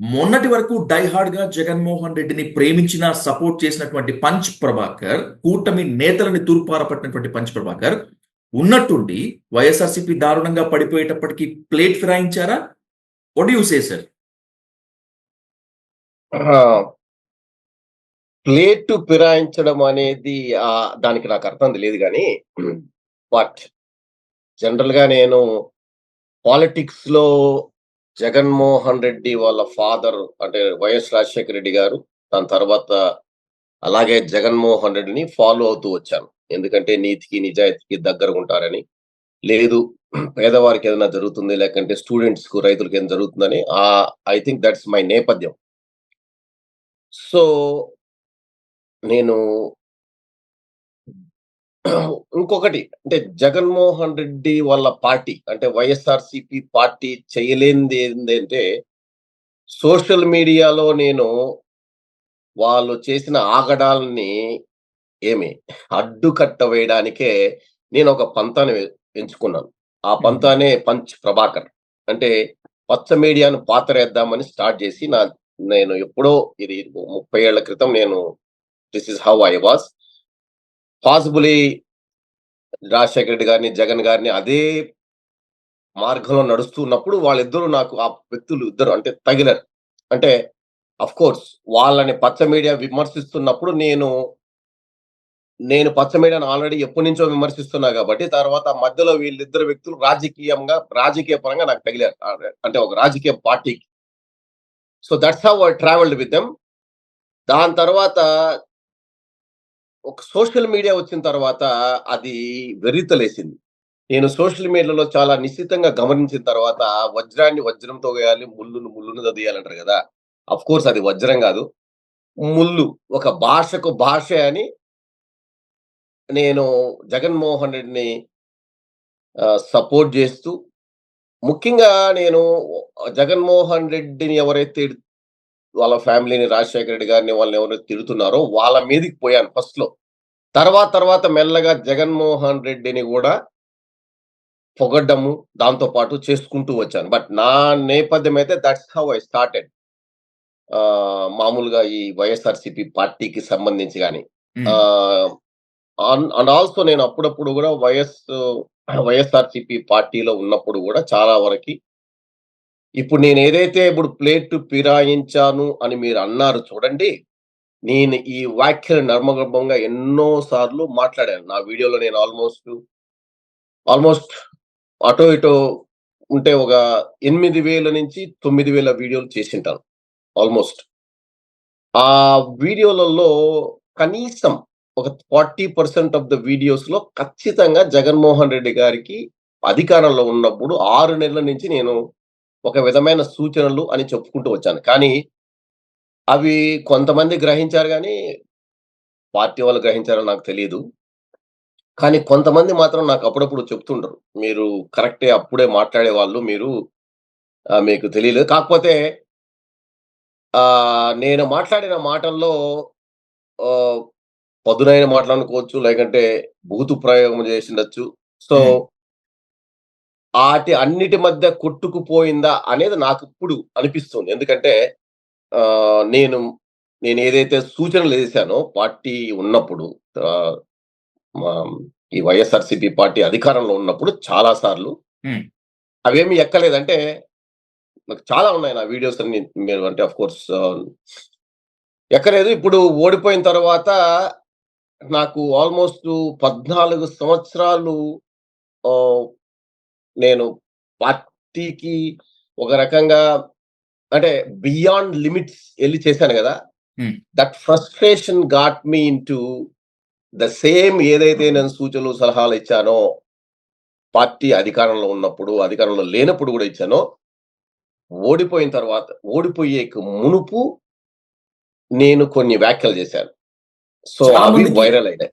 మొన్నటి వరకు డైహార్డ్గా జగన్మోహన్ రెడ్డిని ప్రేమించిన సపోర్ట్ చేసినటువంటి పంచ్ ప్రభాకర్ కూటమి నేతలని తూర్పారపట్టినటువంటి పంచ్ ప్రభాకర్ ఉన్నట్టుండి వైఎస్ఆర్సీపీ దారుణంగా పడిపోయేటప్పటికి plate ఫిరాయించారా? What you say sir plate ఫిరాయించడం అనేది దానికి నాకు అర్థం తెలియదు కానీ బట్ జనరల్గా నేను పాలిటిక్స్లో జగన్మోహన్ రెడ్డి వాళ్ళ ఫాదర్ అంటే వైఎస్ రాజశేఖర రెడ్డి గారు దాని తర్వాత అలాగే జగన్మోహన్ రెడ్డిని ఫాలో అవుతూ వచ్చాను. ఎందుకంటే నీతికి నిజాయితీకి దగ్గర ఉంటారని. లేదు పేదవారికి ఏదైనా జరుగుతుంది లేకంటే స్టూడెంట్స్కు రైతులకు ఏదైనా జరుగుతుందని ఆ ఐ థింక్ దట్స్ మై నేపథ్యం. సో నేను ఇంకొకటి అంటే జగన్మోహన్ రెడ్డి వాళ్ళ పార్టీ అంటే వైఎస్ఆర్సిపి పార్టీ చేయలేనిది ఏంటంటే సోషల్ మీడియాలో నేను వాళ్ళు చేసిన ఆగడాలని ఏమి అడ్డుకట్ట వేయడానికే నేను ఒక పంతాన్ని ఎంచుకున్నాను. ఆ పంతానే పంచ్ ప్రభాకర్. అంటే పచ్చ మీడియాను పాతరేద్దామని స్టార్ట్ చేసి నా నేను ఎప్పుడో ఇది ముప్పై ఏళ్ళ క్రితం నేను this is how I was possibly Rajasekhara Reddy గారిని జగన్ గారిని అదే మార్గంలో నడుస్తున్నప్పుడు వాళ్ళిద్దరూ నాకు ఆ వ్యక్తులు ఇద్దరు అంటే తగిలారు. అంటే అఫ్ కోర్స్ వాళ్ళని పచ్చ మీడియా విమర్శిస్తున్నప్పుడు నేను నేను పచ్చ మీడియాను ఆల్రెడీ ఎప్పటి నుంచో విమర్శిస్తున్నా కాబట్టి తర్వాత మధ్యలో వీళ్ళిద్దరు వ్యక్తులు రాజకీయంగా రాజకీయ పరంగా నాకు తగిలారు. అంటే ఒక రాజకీయ పార్టీకి. So that's how I travelled with them దాని తర్వాత ఒక సోషల్ మీడియా వచ్చిన తర్వాత అది వెర్రితలేసింది. నేను సోషల్ మీడియాలో చాలా నిశ్చితంగా గమనించిన తర్వాత వజ్రాన్ని వజ్రంతో వేయాలి ముళ్ళును ముళ్ళును చదివేయాలంటారు కదా! అఫ్ కోర్స్ అది వజ్రం కాదు. ముళ్ళు ఒక భాషకు భాష అని నేను జగన్మోహన్ రెడ్డిని సపోర్ట్ చేస్తూ ముఖ్యంగా నేను జగన్మోహన్ రెడ్డిని ఎవరైతే వాళ్ళ ఫ్యామిలీని రాజశేఖర రెడ్డి గారిని వాళ్ళని ఎవరైతే తిడుతున్నారో వాళ్ళ మీదకి పోయాను ఫస్ట్లో. తర్వాత తర్వాత మెల్లగా జగన్మోహన్ రెడ్డిని కూడా పొగడ్డము దాంతో పాటు చేసుకుంటూ వచ్చాను. బట్ నా నేపథ్యం అయితే దట్స్ హౌ ఐ స్టార్టెడ్ మామూలుగా ఈ వైఎస్ఆర్సిపి పార్టీకి సంబంధించి కానీ అండ్ ఆల్సో నేను అప్పుడప్పుడు కూడా వైఎస్ వైఎస్ఆర్సిపి పార్టీలో ఉన్నప్పుడు కూడా చాలా వరకు ఇప్పుడు నేను ఏదైతే ఇప్పుడు ప్లేట్ పిరాయించాను అని మీరు అన్నారు చూడండి నేను ఈ వ్యాఖ్యలు నర్మగర్భంగా ఎన్నో సార్లు మాట్లాడాను. నా వీడియోలో నేను ఆల్మోస్ట్ ఆల్మోస్ట్ అటో ఇటో ఉంటే ఒక ఎనిమిది వేల నుంచి తొమ్మిది వేల వీడియోలు చేసింటాను ఆల్మోస్ట్. ఆ వీడియోలలో కనీసం ఒక ఫార్టీ పర్సెంట్ ఆఫ్ ద వీడియోస్లో ఖచ్చితంగా జగన్మోహన్ రెడ్డి గారికి అధికారంలో ఉన్నప్పుడు ఆరు నెలల నుంచి నేను ఒక విధమైన సూచనలు అని చెప్పుకుంటూ వచ్చాను. కానీ అవి కొంతమంది గ్రహించారు కానీ పార్టీ వాళ్ళు గ్రహించారో నాకు తెలియదు కానీ కొంతమంది మాత్రం నాకు అప్పుడప్పుడు చెప్తుంటారు మీరు కరెక్టే అప్పుడే మాట్లాడే వాళ్ళు మీరు మీకు తెలియలేదు కాకపోతే నేను మాట్లాడిన మాటల్లో పదునైన మాట్లాడుకోవచ్చు లేకంటే భూతు ప్రయోగం చేసిండొచ్చు. సో వాటి అన్నిటి మధ్య కొట్టుకుపోయిందా అనేది నాకు ఇప్పుడు అనిపిస్తుంది. ఎందుకంటే నేను నేను ఏదైతే సూచనలు వేసానో పార్టీ ఉన్నప్పుడు ఈ వైఎస్ఆర్సిపి పార్టీ అధికారంలో ఉన్నప్పుడు చాలా సార్లు అవేమి ఎక్కలేదంటే నాకు చాలా ఉన్నాయి నా వీడియోస్ అన్ని. మీరు అంటే అఫ్ కోర్స్ ఎక్కలేదు. ఇప్పుడు ఓడిపోయిన తర్వాత నాకు ఆల్మోస్ట్ పద్నాలుగు సంవత్సరాలు నేను పార్టీకి ఒక రకంగా అంటే బియాండ్ లిమిట్స్ వెళ్ళి చేశాను కదా. That frustration got me into the same ఏదైతే నేను సూచనలు సలహాలు ఇచ్చానో పార్టీ అధికారంలో ఉన్నప్పుడు అధికారంలో లేనప్పుడు కూడా ఇచ్చానో ఓడిపోయిన తర్వాత ఓడిపోయే మునుపు నేను కొన్ని వ్యాఖ్యలు చేశాను. సో అవి వైరల్ అయినాయి.